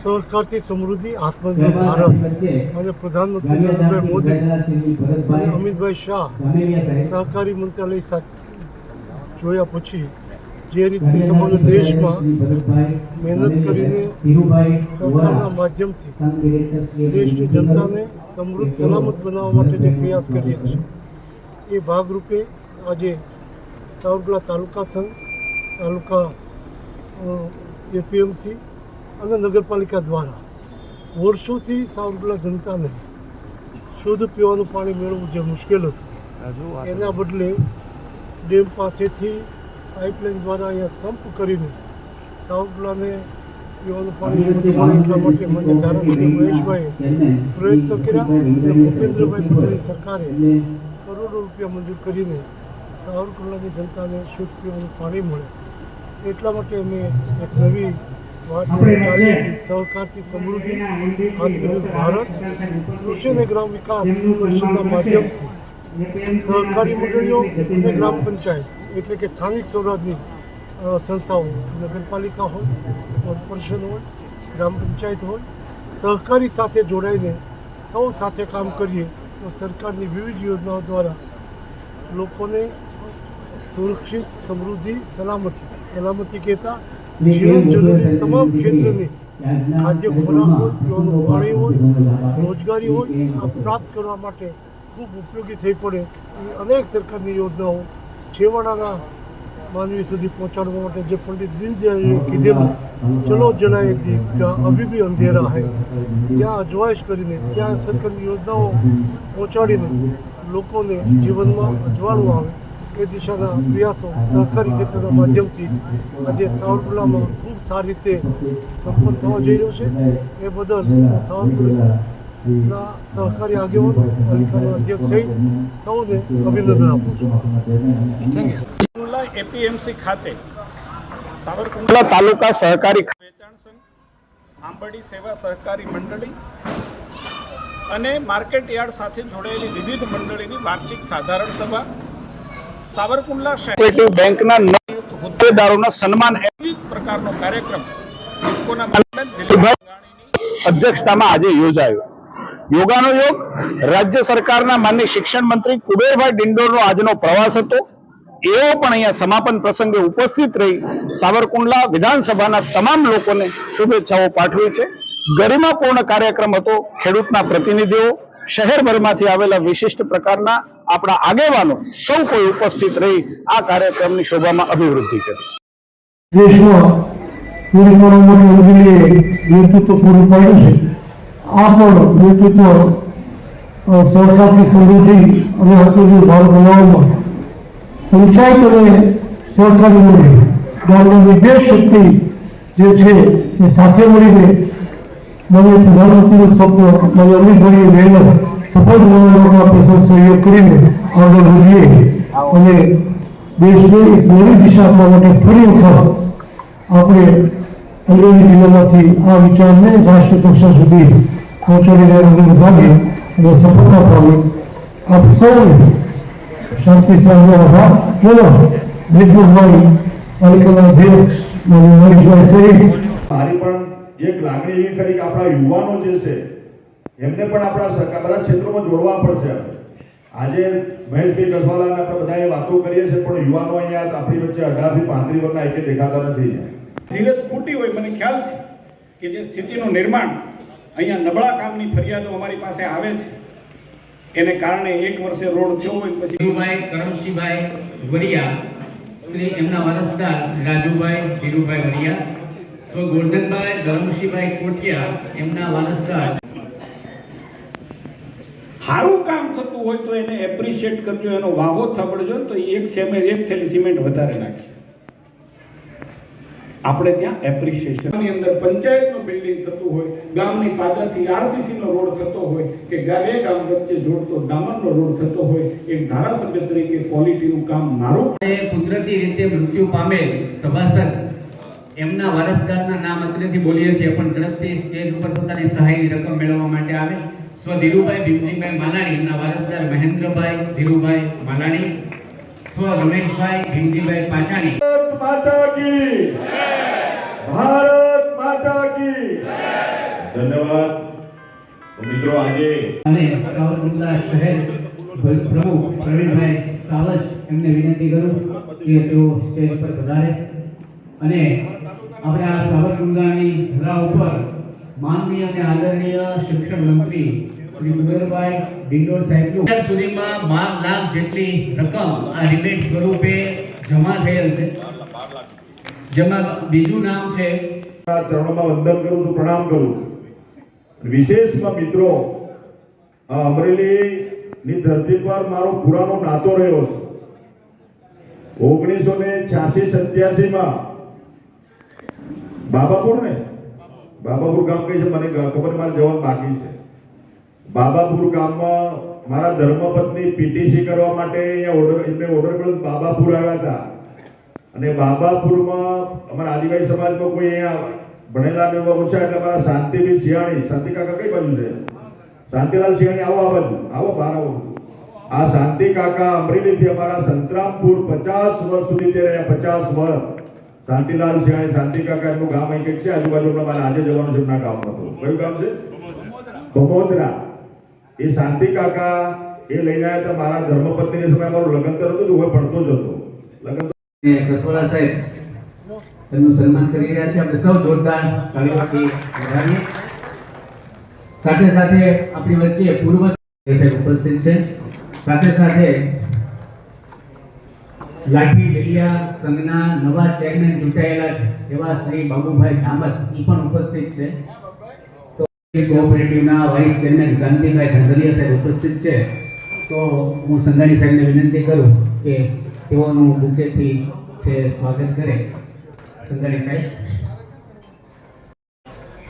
સહકારથી સમૃદ્ધિ આત્મનિર્ભર ભારત. અને પ્રધાનમંત્રી નરેન્દ્રભાઈ મોદી અને અમિતભાઈ શાહ સહકારી મંત્રાલય સાથે જોયા પછી જે રીતે સમગ્ર દેશમાં મહેનત કરીને સરકારના માધ્યમથી દેશની જનતાને સમૃદ્ધ સલામત બનાવવા માટે જે પ્રયાસ કર્યા છે એ ભાગરૂપે આજે સાવરકુંડલા તાલુકા સંઘ તાલુકા એપીએમસી અને નગરપાલિકા દ્વારા વર્ષોથી સાવરકુંડલા જનતાને શુદ્ધ પીવાનું પાણી મેળવવું જે મુશ્કેલ હતું. એના બદલે ડેમ પાસેથી પાઇપલાઇન દ્વારા અહીંયા સંપ કરીને સાવરકુંડલાને પીવાનું પાણી શુદ્ધ મળે એટલા માટે મને ધારાસભ્ય મહેશભાઈએ પ્રયત્ન કર્યા અને ભૂપેન્દ્રભાઈ પટેલની સરકારે કરોડો રૂપિયા મંજૂર કરીને સાવરકુંડલાની જનતાને શુદ્ધ પીવાનું પાણી મળે. એટલા માટે અમે એક નવી સહકારથી સમૃદ્ધિ આત્મનિર્ભર ભારત કૃષિ અને ગ્રામ વિકાસ પરિષદના માધ્યમથી સહકારી મંડળીઓ અને ગ્રામ પંચાયત એટલે કે સ્થાનિક સ્વરાજની સંસ્થાઓ નગરપાલિકા હોય કોર્પોરેશન હોય ગ્રામ પંચાયત હોય સહકારી સાથે જોડાઈને સૌ સાથે કામ કરીએ તો સરકારની વિવિધ યોજનાઓ દ્વારા લોકોને સુરક્ષિત સમૃદ્ધિ સલામતી સલામતી કહેતા જીવન જરૂરી તમામ ક્ષેત્રની ખાદ્ય ખોરાક હોય પાણી હોય, રોજગારી હોય પ્રાપ્ત કરવા માટે ખૂબ ઉપયોગી થઈ પડે એવી અનેક સરકારની યોજનાઓ છેવાડાના માનવી સુધી પહોંચાડવા માટે જે પંડિત દીનદયાળે કીધેલું, ચલો જણાય દીપ ત્યાં અભી બી અંધેરા હૈ. ત્યાં અજવાયશ કરીને, ત્યાં સરકારની યોજનાઓ પહોંચાડીને લોકોને જીવનમાં અજવાળું આવે. એ દિશાના પ્રયાસો સહકારી ક્ષેત્રના માધ્યમથી આજે સાવરકુંડલામાં ખૂબ સારી રીતે સંપન્ન થવા જઈ રહ્યો છે. એ બદલ સાવરકુંડલા સહકારી આગેવાનો પાલિકાના અધ્યક્ષ સહિત સૌને અભિનંદન આપું છું. સાવરકુંડલા એપીએમસી ખાતે સાવરકુંડલા તાલુકા સહકારી વેચાણ સંઘ આંબડી સેવા સહકારી મંડળી અને માર્કેટ યાર્ડ સાથે જોડાયેલી વિવિધ મંડળીની વાર્ષિક સાધારણ સભા સાવરકુંડલા કોઓપરેટિવ બેંકના હોદ્દેદારોના સન્માન વિવિધ પ્રકારનો કાર્યક્રમ અધ્યક્ષતામાં આજે યોજાયો. યોગાનો યોગ રાજ્ય સરકારના માન્ય શિક્ષણ મંત્રી કુબેરભાઈ ડિંડોરનો આજનો પ્રવાસ હતો. એઓ પણ અહીંયા સમાપન પ્રસંગે ઉપસ્થિત રહી સાવરકુંડલા વિધાનસભાના તમામ લોકોને શુભેચ્છાઓ પાઠવી છે. ગરિમાપૂર્ણ કાર્યક્રમ હતો ખેડૂતના પ્રતિનિધિઓ શહેરભરમાંથી આવેલા વિશિષ્ટ પ્રકારના આપણા આગેવાનો સૌ કોઈ ઉપસ્થિત રહી આ કાર્યક્રમની શોભામાં અભિવૃદ્ધિ કરી. દેશમાં પૂરી મોટી પૂરું પાડ્યું આ પણ નેતૃત્વ સરકારથી સમૃદ્ધિ અને આત્મનિર્ભર ભારત બનાવવામાં પંચાયત અને સરકારી શક્તિ જે છે એ સાથે મળીને મને પ્રધાનમંત્રીનું સ્વપ્ન મને અમીરભાઈએ મહેનત સફળ બનાવવા માટે આપણે સહયોગ કરીને આગળ વધીએ. અને દેશને એક નવી દિશા આપવા માટે ફરી વખત આપણે અમરેલી જિલ્લામાંથી આ વિચારને રાષ્ટ્રીય કક્ષા સુધી પહોંચાડીને આગળ વધારીએ અને સફળતા પામે. આપ સૌને શાંતિ સાહેબનો આભાર. બોલો વિદ્યુતભાઈ પાલિકાના અધ્યક્ષ માનનીય મહેશભાઈ મારી પણ એક લાગણી એવી ખરી કે આપણા યુવાનો જે છે એમને પણ આપણા સરકાર બધા ક્ષેત્રોમાં જોડવા પડશે આજે મહેશભાઈ કસવાલાને આપણે બધાએ વાતો કરીએ છીએ પણ યુવાનો અહીંયા આપણી વચ્ચે અઢારથી પાંત્રીસ વર્ષના એકે દેખાતા નથી ધીરજ ખૂટી હોય મને ખ્યાલ છે કે જે સ્થિતિનું નિર્માણ અહીંયા નબળા કામની ફરિયાદો અમારી પાસે આવે છે. એને કારણે એક વર્ષે રોડ થયો હોય પછી ધીરુભાઈ કરમશીભાઈ વરિયા શ્રી એમના વારસદાર શ્રી રાજુભાઈ ધીરુભાઈ વરિયા સ્વ ગોરધનભાઈ ધર્મશીભાઈ કોટિયા એમના વારસદાર. સારું કામ થતું હોય તો એને એપ્રિશિએટ કરજો એનો વાહો થાબડજો તો એક સેમે એક થેલી સિમેન્ટ વધારે નાખે. આપણે ત્યાં એપ્રિશિએશનની અંદર પંચાયતનું બિલ્ડિંગ થતું હોય ગામની પાદરથી આરસીસી નો રોડ થતો હોય કે ગામે ગામ વચ્ચે જોડતો ડામરનો રોડ થતો હોય એક ધારાસભ્ય તરીકે ક્વોલિટીનું કામ મારું કુદરતી રીતે મૃત્યુ પામેલ સભાસદ એમના વારસદારના નામ અત્રેથી બોલીએ છીએ પણ ઝડપથી સ્ટેજ ઉપર પોતાની સહાયની રકમ મેળવવા માટે આવે. સ્વ ધીરુભાઈ ભીમજીભાઈ માલાણી એમના વારસદાર મહેન્દ્રભાઈ ધીરુભાઈ માલાણી. સ્વ રમેશભાઈ ભીમજીભાઈ પાચાણી. ભારત માતા કી ભારત માતા કી ધન્યવાદ. મિત્રો આજે અને સાવરકુંડલા શહેર પ્રમુખ પ્રવીણભાઈ સાવજ એમને વિનંતી કરું કે તેઓ સ્ટેજ પર પધારે. અને આપણે આ સાવરકુંડલાની ધરા ઉપર માનનીય અને આદરણીય શિક્ષણ મંત્રી શ્રી કુબેરભાઈ ડિંડોર સાહેબનું અત્યાર સુધીમાં બાર લાખ જેટલી રકમ આ રિબેટ સ્વરૂપે જમા થયેલ છે. જેમાં બીજું નામ છે. આ ચરણોમાં વંદન કરું છું, પ્રણામ કરું છું. વિશેષમાં મિત્રો, આ અમરેલીની ધરતી પર મારો પુરાનો નાતો રહ્યો છે. ઓગણીસો ને છ્યાસી સત્યાસીમાં બાબાપુર ને? બાબાપુર ગામ કઈ છે? મને ખબર મારે જવાનું બાકી છે. બાબાપુર ગામમાં મારા ધર્મપત્ની પીટીસી કરવા માટે અહીંયા ઓર્ડર એમને ઓર્ડર મળ્યો બાબાપુર આવ્યા હતા. અને બાબાપુરમાં અમારા આદિવાસી સમાજમાં કોઈ અહીંયા ભણેલા ને એવા ઓછા, એટલે અમારા શાંતિભાઈ સિયાણી શાંતિ કાકા કઈ બાજુ છે? શાંતિલાલ સિયાણી આવો આ બાજુ, આવો બહાર આવો. આ શાંતિ કાકા અમરેલીથી અમારા સંતરામપુર પચાસ વર્ષ સુધી તે રહ્યા પચાસ વર્ષ. શાંતિલાલ સિયાણી શાંતિ કાકા એમનું ગામ અહીં છે? આજુબાજુમાં મારે આજે જવાનું છે એમના ગામમાં તો. કયું ગામ છે? ભમોદરા. એ શાંતિ કાકા એ લઈને આવ્યા હતા મારા ધર્મપત્નીને સમય મારું લગ્ન થયું હતું, હું ભણતો જ હતો. લગ્ન અને સાહેબ, એમનું સન્માન કરી રહ્યા છે. આપણે સૌ જોરદાર તાળીઓથી સાથે સાથે આપણી વચ્ચે પૂર્વ સાહેબ ઉપસ્થિત છે. સાથે સાથે લાઠી, ડેલિયા સંઘના નવા ચેરમેન ચૂંટાયેલા છે. એવા શ્રી બાબુભાઈ ધામત એ પણ ઉપસ્થિત છે. તો કોઓપરેટિવના વાઇસ ચેરમેન ગાંધીભાઈ ધાંધલિયા સાહેબ ઉપસ્થિત છે. તો હું સંઘાણી સાહેબને વિનંતી કરું કે તેઓનું બુકેથી છે સ્વાગત કરે. સંઘાણી સાહેબ.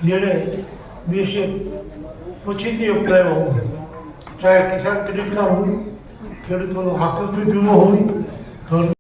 જેને દેશે પછીથી અપનાવ્યો, ચાહે કિસાન ક્રેડિટ કાર્ડ હોય ખેડૂતોનો હાકલ વીમો હોય ধর্ম